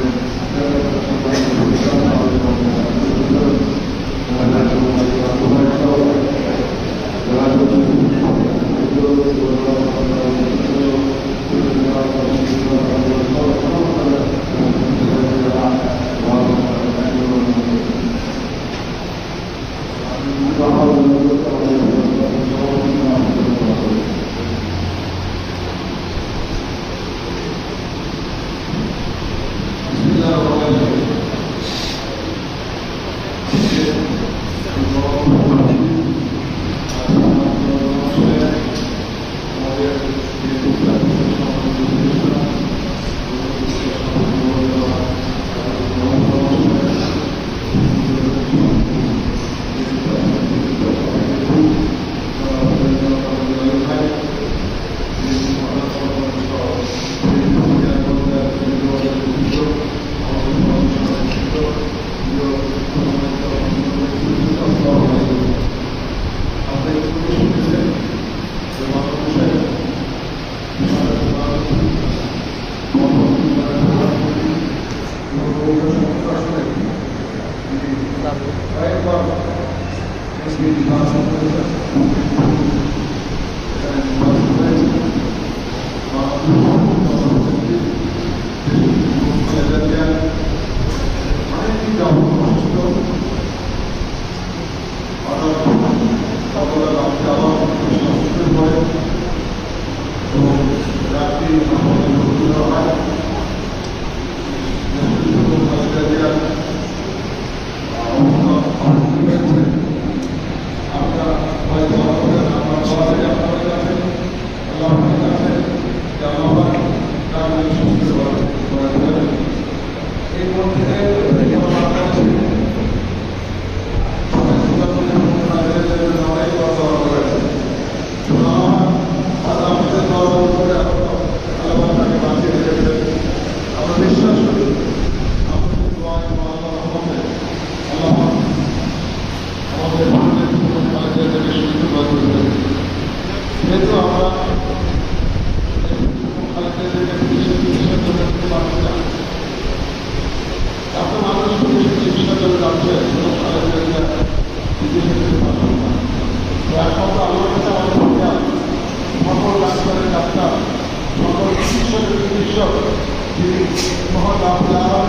Obrigado.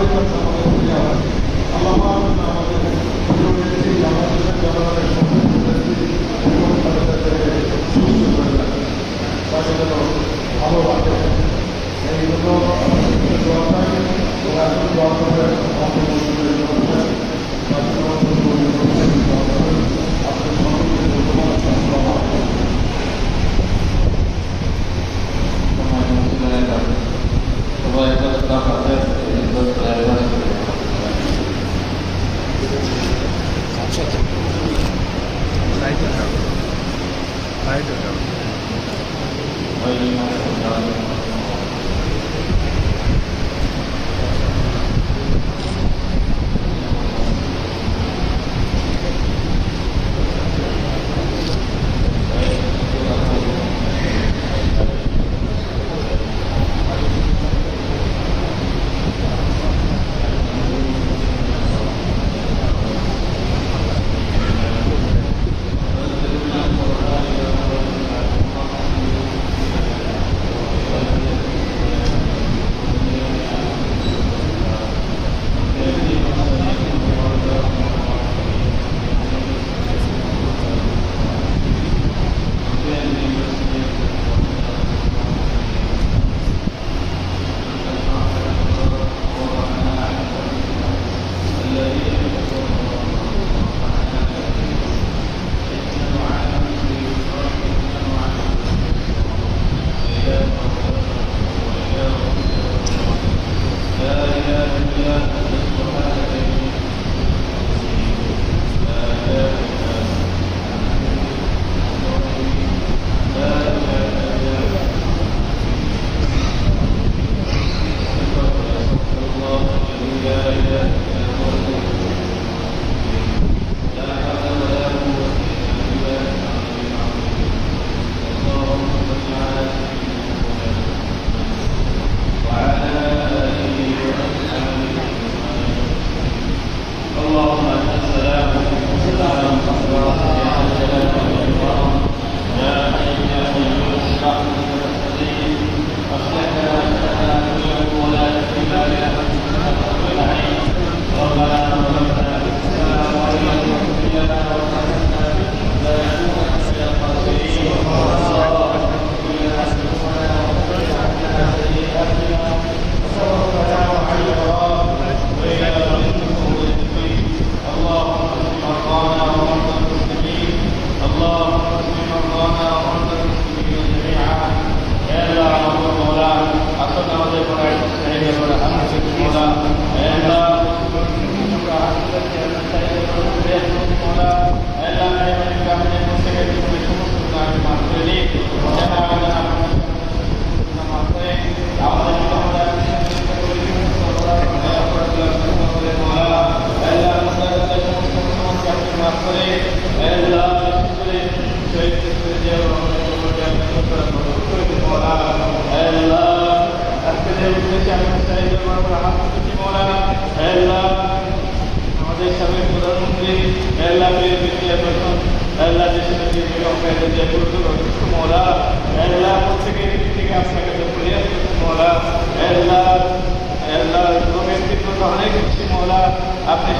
আমাদের আল্লাহ আমাদের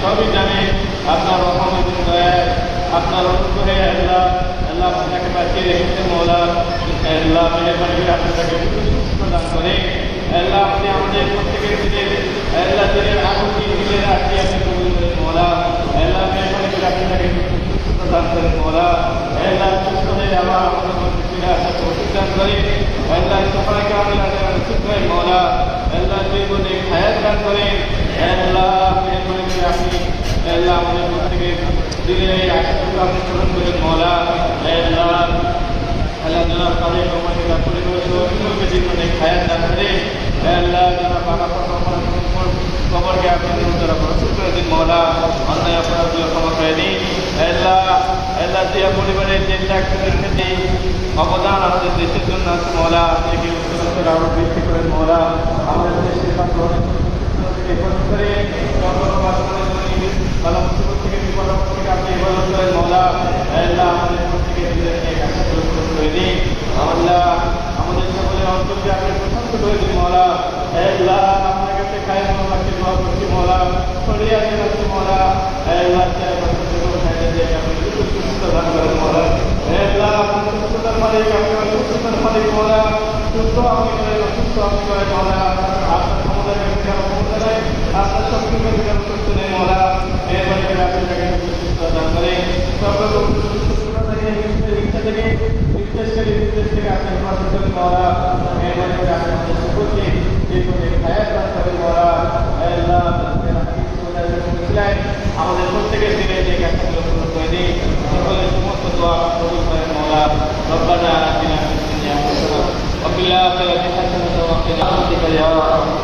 সবই জানে, আপনার রহমতের দয়ায়, আপনার অনুগ্রহে আল্লাহ আল্লাহ আপনাকে বাঁচিয়ে রেখেছে মৌলা। আল্লাহ মেহরবানি করে আপনাকে সুস্থ দান করে। আল্লাহ আপনি আমাদের প্রত্যেকের দিনের আল্লাহ দিনের আগুনটি দিনের আজকে আপনি কবুল করেন মৌলা। আল্লাহ মেহরবানি করে আপনাকে সুস্থ দান করেন মৌলা। আল্লাহ সুস্থ হয়ে আমাদের ফিরে আসার তৌফিক দান করে, আল্লাহ সবাইকে আল্লাহ সুস্থ মৌলা। আল্লাহ জীবনে হায়াত দান করেন। আল্লাহ আপনি আল্লাহ আমাদের প্রত্যেকে দিনের এই আশাটুকু আপনি পূরণ করেন মৌলা আল্লাহ আল্লাহ জনাব তাদের কমাকে কাপড়ে করে সবাইকে জীবনে খায়াত দান দিন দিন। অবদান আমাদের দেশের জন্য আছে মৌলা আপনি আরও বৃদ্ধি করেন মৌলা আমাদের আমাদের সকলের অন্তরকে আপনি প্রশান্ত করে দিন মৌলা আল্লাহ আপনার কাছে খায় মৌলাকে দোয়া করছি মৌলা ছড়িয়ে আসে রাখছি মৌলা আল্লাহ সুস্থতার মালিক আপনি সুস্থতার মালিক মৌলা সুস্থ আপনি করেন অসুস্থ আপনি করেন মৌলা আপনার নেই ক্ষমতা নেই আপনার মৌলা মেহরবানি করে আপনি তাকে সুস্থ দান করেন সকল সুস্থতা থেকে ইচ্ছা থেকে নির্দেশ করে নির্দেশ থেকে আপনি হেফাজত করেন মৌলা মেহরবানি করে আপনি আমাদের সকলকে যে কোনো খায়াত দান করেন মৌলা আল্লাহ আমাদের প্রত্যেকের দিনে যে কাজগুলো পূরণ করে দিই সকলের সমস্ত দোয়া কবুল করেন রব্বানা আতিনা ফিদ দুনিয়া হাসানাহ ওয়া ফিল আখিরাতি হাসানাহ ওয়া কিনা আযাবান